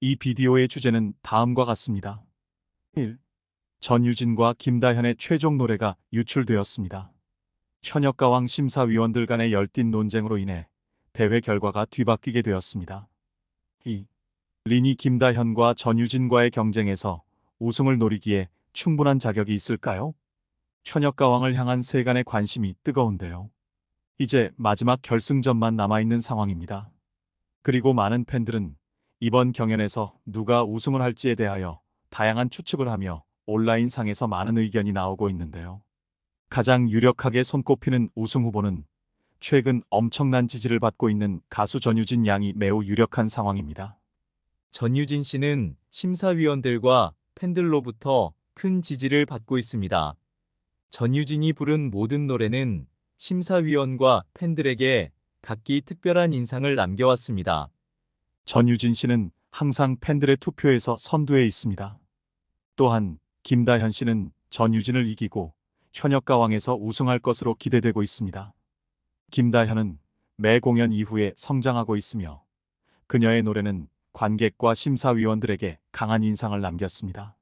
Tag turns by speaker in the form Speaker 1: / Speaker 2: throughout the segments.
Speaker 1: 이 비디오의 주제는 다음과 같습니다. 1. 전유진과 김다현의 최종 노래가 유출되었습니다. 현역가왕 심사위원들 간의 열띤 논쟁으로 인해 대회 결과가 뒤바뀌게 되었습니다. 2. 린이 김다현과 전유진과의 경쟁에서 우승을 노리기에 충분한 자격이 있을까요? 현역가왕을 향한 세간의 관심이 뜨거운데요. 이제 마지막 결승전만 남아있는 상황입니다. 그리고 많은 팬들은 이번 경연에서 누가 우승을 할지에 대하여 다양한 추측을 하며 온라인상에서 많은 의견이 나오고 있는데요. 가장 유력하게 손꼽히는 우승 후보는 최근 엄청난 지지를 받고 있는 가수 전유진 양이 매우 유력한 상황입니다.
Speaker 2: 전유진 씨는 심사위원들과 팬들로부터 큰 지지를 받고 있습니다. 전유진이 부른 모든 노래는 심사위원과 팬들에게 각기 특별한 인상을 남겨왔습니다.
Speaker 1: 전유진 씨는 항상 팬들의 투표에서 선두에 있습니다. 또한 김다현 씨는 전유진을 이기고 현역 가왕에서 우승할 것으로 기대되고 있습니다. 김다현은 매 공연 이후에 성장하고 있으며 그녀의 노래는 관객과 심사위원들에게 강한 인상을 남겼습니다.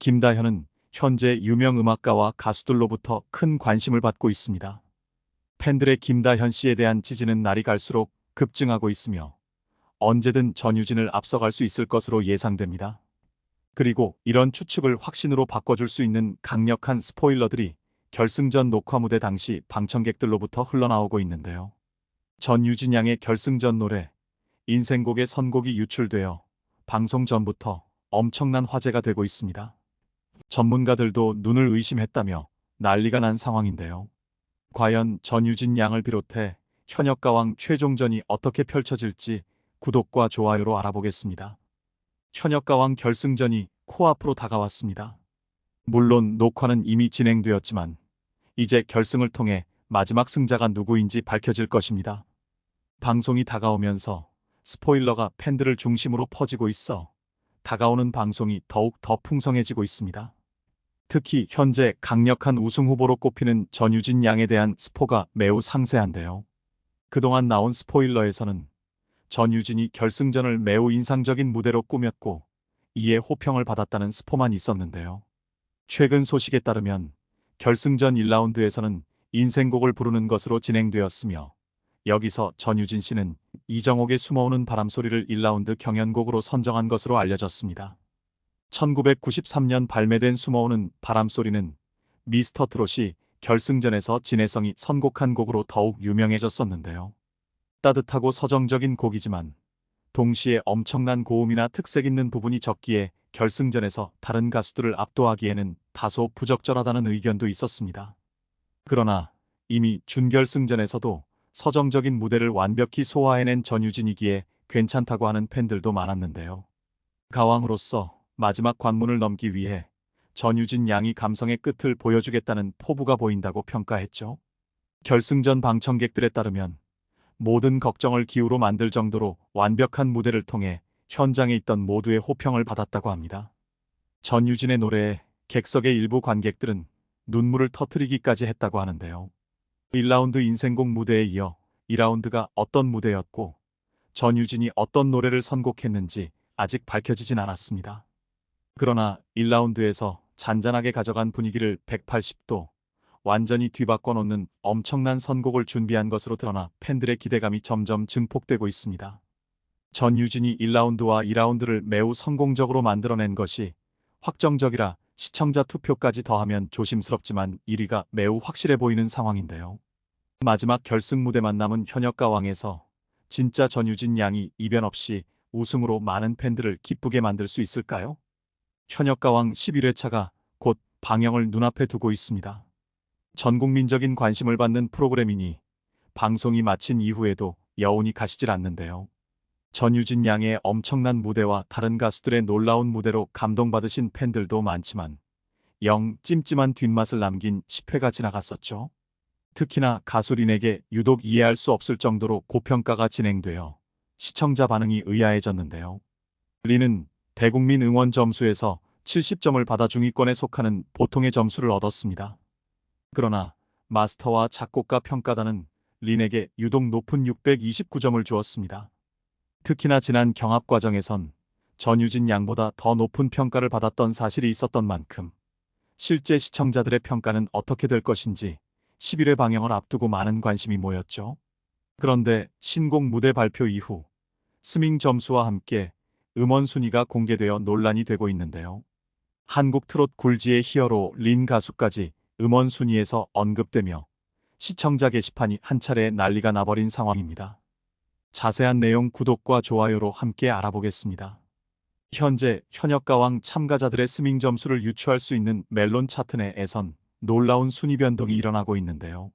Speaker 1: 김다현은 현재 유명 음악가와 가수들로부터 큰 관심을 받고 있습니다. 팬들의 김다현 씨에 대한 지지는 날이 갈수록 급증하고 있으며 언제든 전유진을 앞서갈 수 있을 것으로 예상됩니다. 그리고 이런 추측을 확신으로 바꿔줄 수 있는 강력한 스포일러들이 결승전 녹화 무대 당시 방청객들로부터 흘러나오고 있는데요. 전유진 양의 결승전 노래 인생곡의 선곡이 유출되어 방송 전부터 엄청난 화제가 되고 있습니다. 전문가들도 눈을 의심했다며 난리가 난 상황인데요. 과연 전유진 양을 비롯해 현역 가왕 최종전이 어떻게 펼쳐질지 구독과 좋아요로 알아보겠습니다. 현역가왕 결승전이 코앞으로 다가왔습니다. 물론 녹화는 이미 진행되었지만 이제 결승을 통해 마지막 승자가 누구인지 밝혀질 것입니다. 방송이 다가오면서 스포일러가 팬들을 중심으로 퍼지고 있어 다가오는 방송이 더욱 더 풍성해지고 있습니다. 특히 현재 강력한 우승 후보로 꼽히는 전유진 양에 대한 스포가 매우 상세한데요. 그동안 나온 스포일러에서는 전유진이 결승전을 매우 인상적인 무대로 꾸몄고 이에 호평을 받았다는 스포만 있었는데요. 최근 소식에 따르면 결승전 1라운드에서는 인생곡을 부르는 것으로 진행되었으며 여기서 전유진 씨는 이정옥의 숨어오는 바람 소리를 1라운드 경연곡으로 선정한 것으로 알려졌습니다. 1993년 발매된 숨어오는 바람 소리는 미스터 트롯이 결승전에서 진해성이 선곡한 곡으로 더욱 유명해졌었는데요. 따뜻하고 서정적인 곡이지만 동시에 엄청난 고음이나 특색 있는 부분이 적기에 결승전에서 다른 가수들을 압도하기에는 다소 부적절하다는 의견도 있었습니다. 그러나 이미 준결승전에서도 서정적인 무대를 완벽히 소화해낸 전유진이기에 괜찮다고 하는 팬들도 많았는데요. 가왕으로서 마지막 관문을 넘기 위해 전유진 양이 감성의 끝을 보여주겠다는 포부가 보인다고 평가했죠. 결승전 방청객들에 따르면 모든 걱정을 기우로 만들 정도로 완벽한 무대를 통해 현장에 있던 모두의 호평을 받았다고 합니다. 전유진의 노래에 객석의 일부 관객들은 눈물을 터트리기까지 했다고 하는데요. 1라운드 인생곡 무대에 이어 2라운드가 어떤 무대였고 전유진이 어떤 노래를 선곡했는지 아직 밝혀지진 않았습니다. 그러나 1라운드에서 잔잔하게 가져간 분위기를 180도 완전히 뒤바꿔 놓는 엄청난 선곡을 준비한 것으로 드러나 팬들의 기대감이 점점 증폭되고 있습니다. 전유진이 1라운드와 2라운드를 매우 성공적으로 만들어낸 것이 확정적이라 시청자 투표까지 더하면 조심스럽지만 1위가 매우 확실해 보이는 상황인데요. 마지막 결승 무대만 남은 현역 가왕에서 진짜 전유진 양이 이변 없이 우승으로 많은 팬들을 기쁘게 만들 수 있을까요? 현역 가왕 11회차가 곧 방영을 눈앞에 두고 있습니다. 전 국민적인 관심을 받는 프로그램이니 방송이 마친 이후에도 여운이 가시질 않는데요. 전유진 양의 엄청난 무대와 다른 가수들의 놀라운 무대로 감동받으신 팬들도 많지만 영 찜찜한 뒷맛을 남긴 10회가 지나갔었죠. 특히나 가수린에게 유독 이해할 수 없을 정도로 고평가가 진행되어 시청자 반응이 의아해졌는데요. 린은 대국민 응원 점수에서 70점을 받아 중위권에 속하는 보통의 점수를 얻었습니다. 그러나 마스터와 작곡가 평가단은 린에게 유독 높은 629점을 주었습니다. 특히나 지난 경합 과정에선 전유진 양보다 더 높은 평가를 받았던 사실이 있었던 만큼 실제 시청자들의 평가는 어떻게 될 것인지 11회 방영을 앞두고 많은 관심이 모였죠. 그런데 신곡 무대 발표 이후 스밍 점수와 함께 음원 순위가 공개되어 논란이 되고 있는데요. 한국 트롯 굴지의 히어로 린 가수까지 음원 순위에서 언급되며 시청자 게시판이 한 차례 난리가 나버린 상황입니다. 자세한 내용 구독과 좋아요로 함께 알아보겠습니다. 현재 현역가왕 참가자들의 스밍 점수를 유추할 수 있는 멜론 차트 내에선 놀라운 순위 변동이 일어나고 있는데요.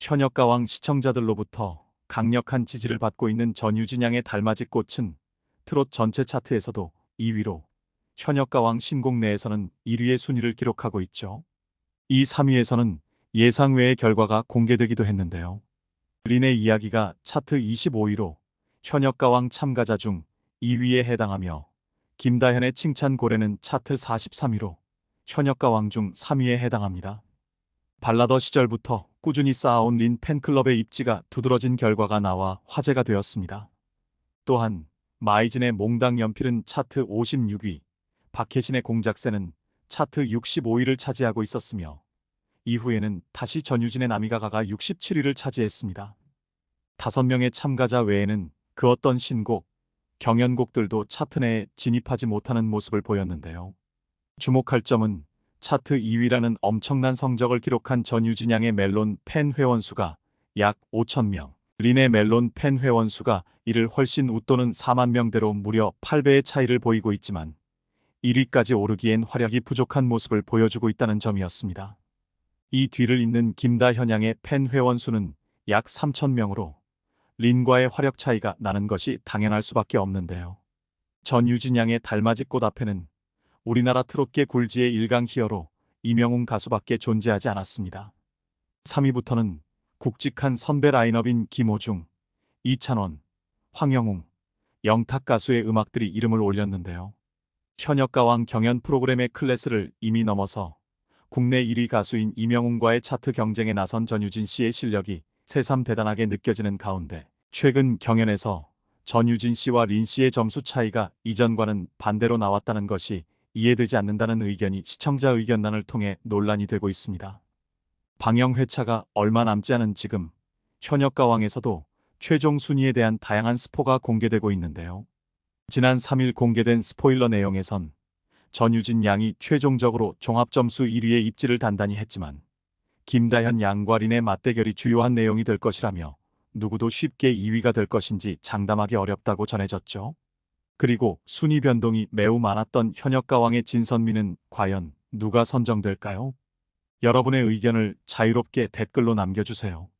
Speaker 1: 현역가왕 시청자들로부터 강력한 지지를 받고 있는 전유진 양의 달맞이 꽃은 트롯 전체 차트에서도 2위로 현역가왕 신곡 내에서는 1위의 순위를 기록하고 있죠. 이 3위에서는 예상 외의 결과가 공개되기도 했는데요. 린의 이야기가 차트 25위로 현역 가왕 참가자 중 2위에 해당하며 김다현의 칭찬 고래는 차트 43위로 현역 가왕 중 3위에 해당합니다. 발라더 시절부터 꾸준히 쌓아온 린 팬클럽의 입지가 두드러진 결과가 나와 화제가 되었습니다. 또한 마이진의 몽당 연필은 차트 56위, 박혜신의 공작새는 차트 65위를 차지하고 있었으며 이후에는 다시 전유진의 나미가가가 67위를 차지했습니다. 다섯 명의 참가자 외에는 그 어떤 신곡, 경연곡들도 차트 내에 진입하지 못하는 모습을 보였는데요. 주목할 점은 차트 2위라는 엄청난 성적을 기록한 전유진 양의 멜론 팬 회원 수가 약 5천 명, 린의 멜론 팬 회원 수가 이를 훨씬 웃도는 4만 명대로 무려 8배의 차이를 보이고 있지만 1위까지 오르기엔 화력이 부족한 모습을 보여주고 있다는 점이었습니다. 이 뒤를 잇는 김다현 양의 팬 회원 수는 약 3천 명으로 린과의 화력 차이가 나는 것이 당연할 수밖에 없는데요. 전유진 양의 달맞이 꽃 앞에는 우리나라 트롯계 굴지의 일강 히어로 이명웅 가수밖에 존재하지 않았습니다. 3위부터는 굵직한 선배 라인업인 김호중, 이찬원, 황영웅, 영탁 가수의 음악들이 이름을 올렸는데요. 현역 가왕 경연 프로그램의 클래스를 이미 넘어서 국내 1위 가수인 이명웅과의 차트 경쟁에 나선 전유진 씨의 실력이 새삼 대단하게 느껴지는 가운데 최근 경연에서 전유진 씨와 린 씨의 점수 차이가 이전과는 반대로 나왔다는 것이 이해되지 않는다는 의견이 시청자 의견란을 통해 논란이 되고 있습니다. 방영 회차가 얼마 남지 않은 지금 현역 가왕에서도 최종 순위에 대한 다양한 스포가 공개되고 있는데요. 지난 3일 공개된 스포일러 내용에선 전유진 양이 최종적으로 종합점수 1위의 입지를 단단히 했지만 김다현 양과 린의 맞대결이 주요한 내용이 될 것이라며 누구도 쉽게 2위가 될 것인지 장담하기 어렵다고 전해졌죠. 그리고 순위 변동이 매우 많았던 현역 가왕의 진선미는 과연 누가 선정될까요? 여러분의 의견을 자유롭게 댓글로 남겨주세요.